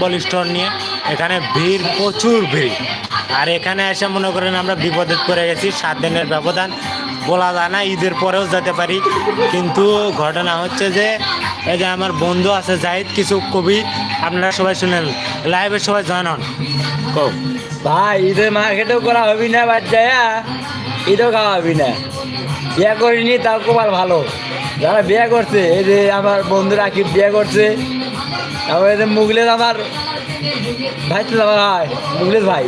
বল store নিয়ে, এখানে ভিড়, প্রচুর ভিড়। আর এখানে এসে মনে করেন আমরা বিপদে পড়ে গেছি, সাত দিনের ব্যবধান। বলা যায় না, ঈদের পরেও যেতে পারি। কিন্তু ঘটনা হচ্ছে যে, এই যে আমার বন্ধু আছে জাহিদ, কিছু কবি, আপনারা সবাই শুনেন। লাইভে সবাই জয়েন হন। ভাই, ঈদের মার্কেটেও করা হবি না বাচ্চায়া ঈদও খাওয়া হবি না। বিয়ে করিনি, তাও কপাল ভালো। যারা বিয়ে করছে এই যে আমার বন্ধুরা কি বিয়ে করছে তারপরে এই যে মুগলেশ আমার ভাই তো হয় ভাই মুগলেশ ভাই।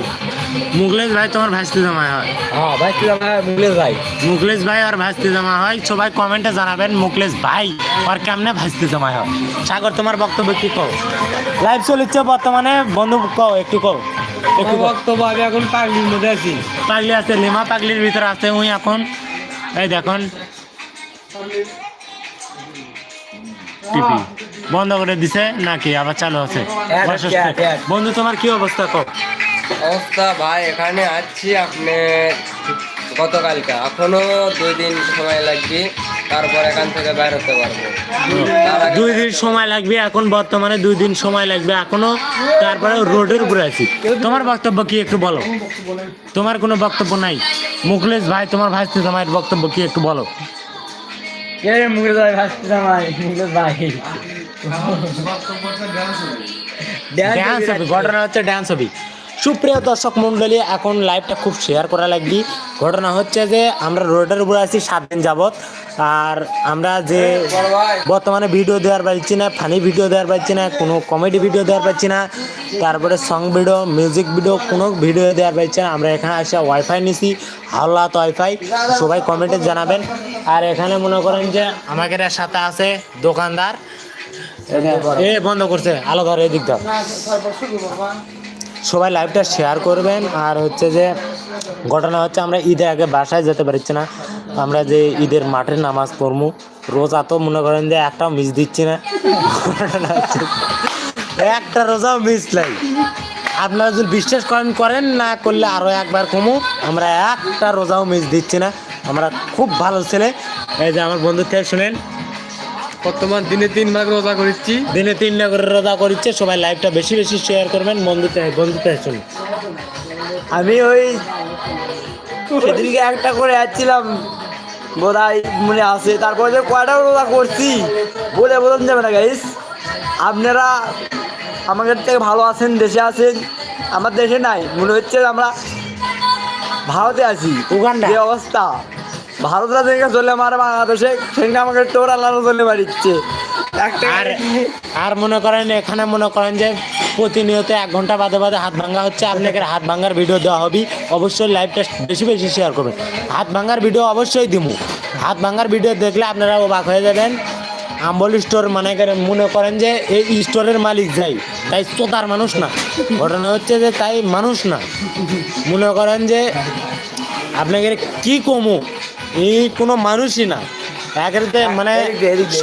মুগলেশ ভাই তোমার ভাইস্তি জামাই হয়। হ্যাঁ ভাই তো আমার মুগলেশ ভাই। মুকলেশ ভাই আর ভাইস্তি জামা হয় সবাই কমেন্টে জানাবেন মুকলেশ ভাই আর কেমনে ভাইস্তি জামাই হয়। সাগর তোমার বক্তব্য কি কও? লাইভ চলিচ্ছে বর্তমানে বন্ধু কও একটু কও একটু কও। বক্তব্য আমি এখন পাগলির মধ্যে আছি। পাগলি আছে লিমা পাগলির ভিতরে আছে উই এখন এই দেখুন। বন্ধ করে দিছে নাকি আবার চালু আছে? এক, হচ্ছে। এক। বন্ধু তোমার কি অবস্থা? কও। অবস্থা ভাই এখানে আছি আপনি গতকালকে। এখনও দুই দিন সময় লাগবে তারপর এখান থেকে হতে পারব। দুই দিন সময় লাগবে এখন বর্তমানে দুই দিন সময় লাগবে এখনও তারপরে রোডের উপরে আছি। তোমার বক্তব্য কি একটু বলো? তোমার কোনো বক্তব্য নাই? মুখলেশ ভাই তোমার ভাই তোমার বক্তব্য কি একটু বলো? কে রে মুগলেশ ভাই ভাসতে আমার মুগলেশ ভাই। ড্যান্স হবে। ঘটনা হচ্ছে ড্যান্স হবে। সুপ্রিয় দর্শক মণ্ডলী, এখন লাইভটা খুব শেয়ার করা লাগবে। ঘটনা হচ্ছে যে, আমরা রোডের উপরে আছি, সাত দিন যাবৎ। আর আমরা যে বর্তমানে ভিডিও দেওয়ার পারছি না ফানি ভিডিও দেওয়ার পারছি না, কোনো কমেডি ভিডিও দেওয়ার পারছি না, তারপরে সং ভিডিও মিউজিক ভিডিও কোনো ভিডিও দেওয়ার পারছি না। আমরা এখানে আসে ওয়াইফাই নিছি, হাওলাত ওয়াইফাই সবাই কমেন্টে জানাবেন। আর এখানে মনে করেন যে আমাদের সাথে আছে দোকানদার। এ বন্ধ করছে, আলো ধর এদিক ধর। সবাই লাইভটা শেয়ার করবেন। আর হচ্ছে যে, ঘটনা হচ্ছে আমরা ঈদে আগে বাসায় যেতে পারছি না। আমরা যে ঈদের মাঠে নামাজ পড়মু, রোজা তো মনে করেন যে একটাও মিস দিচ্ছি না। একটা রোজাও মিস নাই। আপনারা যদি বিশ্বাস করেন করেন, না করলে আরও একবার কমু। আমরা একটা রোজাও মিস দিচ্ছি না। আমরা খুব ভালো ছেলে। এই যে আমার বন্ধু থেকে শুনেন। বর্তমান দিনে তিন ভাগ রোজা করেছি। দিনে তিন করে রোজা করছে সবাই লাইভটা বেশি বেশি শেয়ার করবেন বন্ধুতে বন্ধুতে শুনুন আমি ওই সেদিনকে একটা করে যাচ্ছিলাম বোধহয় মনে আছে তারপরে যে কয়টা রোজা করছি বলে বোঝান যাবে না গাইস আপনারা আমাদের থেকে ভালো আছেন দেশে আছেন আমার দেশে নাই মনে হচ্ছে যে আমরা ভারতে আছি। উগান্ডা। যে অবস্থা। ভারতরা যেখানে চলে আমার বাংলাদেশে, সেখানে আমাকে টোর আল্লাহ চলে একটা আর আর মনে করেন, এখানে মনে করেন যে প্রতিনিয়ত এক ঘণ্টা বাদে বাদে হাত ভাঙা হচ্ছে। আপনাকে হাত ভাঙার ভিডিও দেওয়া হবে। অবশ্যই লাইভটা বেশি বেশি শেয়ার করবেন। হাত ভাঙার ভিডিও অবশ্যই দিমু। হাত ভাঙার ভিডিও দেখলে আপনারা অবাক হয়ে যাবেন। আম্বল স্টোর মানে মনে করেন যে এই স্টোরের মালিক যাই। তাই তোতার মানুষ না। ঘটনা হচ্ছে যে তাই মানুষ না। মনে করেন যে আপনাকে কি কমু? এই কোনো মানুষই না। একেতে মানে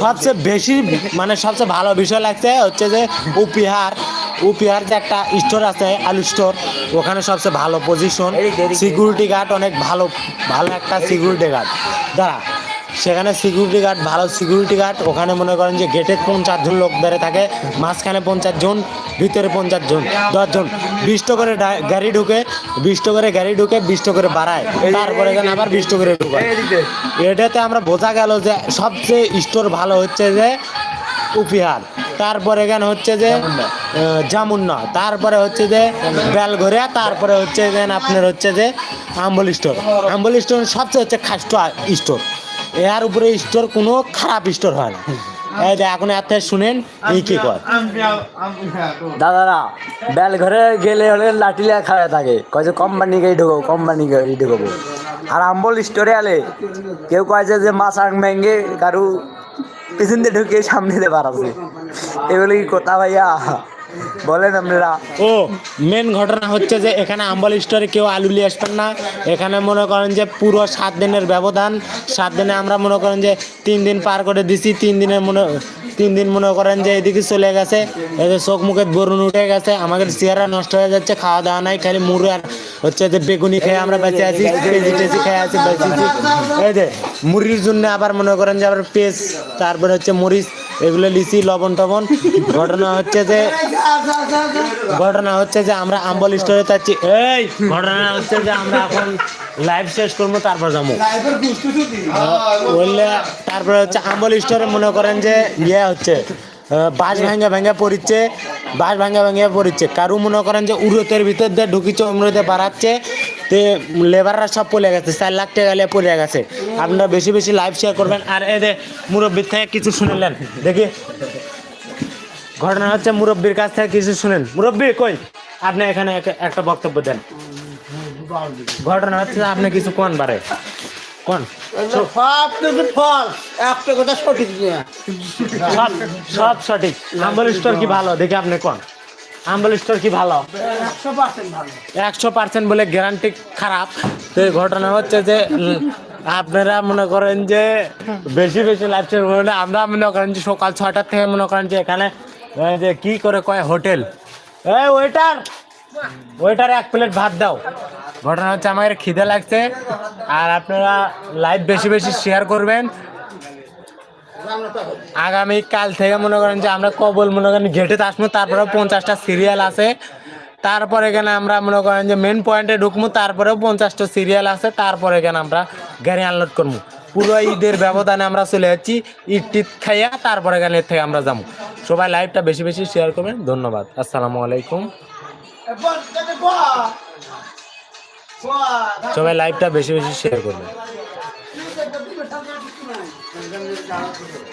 সবচেয়ে বেশি মানে সবচেয়ে ভালো বিষয় লাগছে হচ্ছে যে উপিহার। উপিহার যে একটা স্টোর আছে আলু স্টোর ওখানে সবচেয়ে ভালো পজিশন। সিকিউরিটি গার্ড অনেক ভালো ভালো একটা সিকিউরিটি গার্ড দাঁড়া সেখানে সিকিউরিটি গার্ড ভালো সিকিউরিটি গার্ড ওখানে মনে করেন যে গেটে পঞ্চাশ জন লোক বেড়ে থাকে মাঝখানে পঞ্চাশ জন ভিতরে পঞ্চাশ জন দশজন বিশটা করে গাড়ি ঢুকে বিশটা করে গাড়ি ঢুকে বিশটা করে বাড়ায়। তারপরে এখানে আবার বিশটা করে ঢুকায় এটাতে আমরা বোঝা গেল যে সবচেয়ে স্টোর ভালো হচ্ছে যে উপিহার। তারপরে এখানে হচ্ছে যে জামুন্না। তারপরে হচ্ছে যে বেলঘরিয়া তারপরে হচ্ছে যে আপনার হচ্ছে যে আম্বল স্টোর আম্বল স্টোর সবচেয়ে হচ্ছে খাস্ট স্টোর এর উপরে স্টোর কোনো খারাপ স্টোর হয় না। এই যে এখন এত শুনেন, এই কি কয়? দাদারা বেল ঘরে গেলে হলে লাঠি লিয়া খাওয়া থাকে। কয় যে কোম্পানি গাড়ি ঢুকবো কোম্পানি গাড়ি ঢুকবো। আর আম্বল স্টোরে আলে, কেউ কয় যে মাছাং ভেঙ্গে কারু পিছন দিয়ে ঢুকে সামনে দিয়ে বাড়াচ্ছে এগুলো কি কথা ভাইয়া? বলেন আপনারা। ও মেন ঘটনা হচ্ছে যে এখানে আম্বল স্টোরে কেউ আলু নিয়ে আসবেন না। এখানে মনে করেন যে পুরো সাত দিনের ব্যবধান। সাত দিনে আমরা মনে করেন যে তিন দিন পার করে দিছি। তিন দিনের মনে, তিন দিন মনে করেন যে এদিকে চলে গেছে। এদের চোখ মুখে বরুণ উঠে গেছে। আমাদের চেহারা নষ্ট হয়ে যাচ্ছে, খাওয়া দাওয়া নাই, খালি মুড়ি আর হচ্ছে যে বেগুনি খেয়ে আমরা বেঁচে আছি টেচি খেয়ে আছি বেঁচেছি এই যে মুড়ির জন্য আবার মনে করেন যে আবার পেস্ট তারপরে হচ্ছে মরিচ এগুলো লিচি, লবণ টবণ। ঘটনা হচ্ছে যে, ঘটনা হচ্ছে যে আমরা আম্বল স্টোরে যাচ্ছি। এই, ঘটনা হচ্ছে যে আমরা এখন লাইভ শেষ করব, তারপর যাব। বললে তারপরে হচ্ছে আম্বল স্টোরে মনে করেন যে ইয়ে হচ্ছে বাঁশ ভাঙ্গা ভাঙ্গা পড়িচ্ছে, বাঁশ ভাঙ্গা ভাঙ্গা পড়িচ্ছে। কারু মনে করেন যে উড়োতের ভিতর দিয়ে ঢুকিচ্ছে উমরোতে বাড়াচ্ছে তে লেবাররা সব পড়ে গেছে চার লাখ টাকা লিয়ে পড়ে গেছে। আপনারা বেশি বেশি লাইভ শেয়ার করবেন। আর এদের মুরব্বীর থেকে কিছু শুনলেন দেখি। ঘটনা হচ্ছে মুরব্বীর কাছ থেকে কিছু শুনেন। মুরব্বী কই? আপনি এখানে একটা বক্তব্য দেন। ঘটনা হচ্ছে আপনি কিছু কোন বারে? কোন? সব কিছু ফল একটা কথা সঠিক সব সব সঠিক। স্টোর কি ভালো? দেখি আপনি কোন? আম্বল স্টোর কি ভালো? একশো পার্সেন্ট বলে গ্যারান্টি খারাপ। তো ঘটনা হচ্ছে যে আপনারা মনে করেন যে বেশি বেশি লাইফ স্টাইল আমরা মনে করেন যে সকাল ছয়টার থেকে মনে করেন যে এখানে যে কি করে কয় হোটেল। এই ওয়েটার ওয়েটার এক প্লেট ভাত দাও। ঘটনা হচ্ছে আমাদের খিদে লাগছে। আর আপনারা লাইভ বেশি বেশি শেয়ার করবেন। আগামী কাল থেকে মনে করেন যে আমরা কবল মনে করেন ঘেটে আসব তারপরে পঞ্চাশটা সিরিয়াল আছে। তারপরে এখানে আমরা মনে করেন যে মেন পয়েন্টে ঢুকবো, তারপরেও পঞ্চাশটা সিরিয়াল আছে, তারপরে এখানে আমরা গাড়ি আনলোড করব। পুরো ঈদের ব্যবধানে আমরা চলে যাচ্ছি, ঈদ খাইয়া তারপরে এখানে থেকে আমরা যাব। সবাই লাইভটা বেশি বেশি শেয়ার করবেন, ধন্যবাদ। আসসালামু আলাইকুম। সবাই লাইভটা বেশি বেশি শেয়ার করবেন। 你们就加了出去。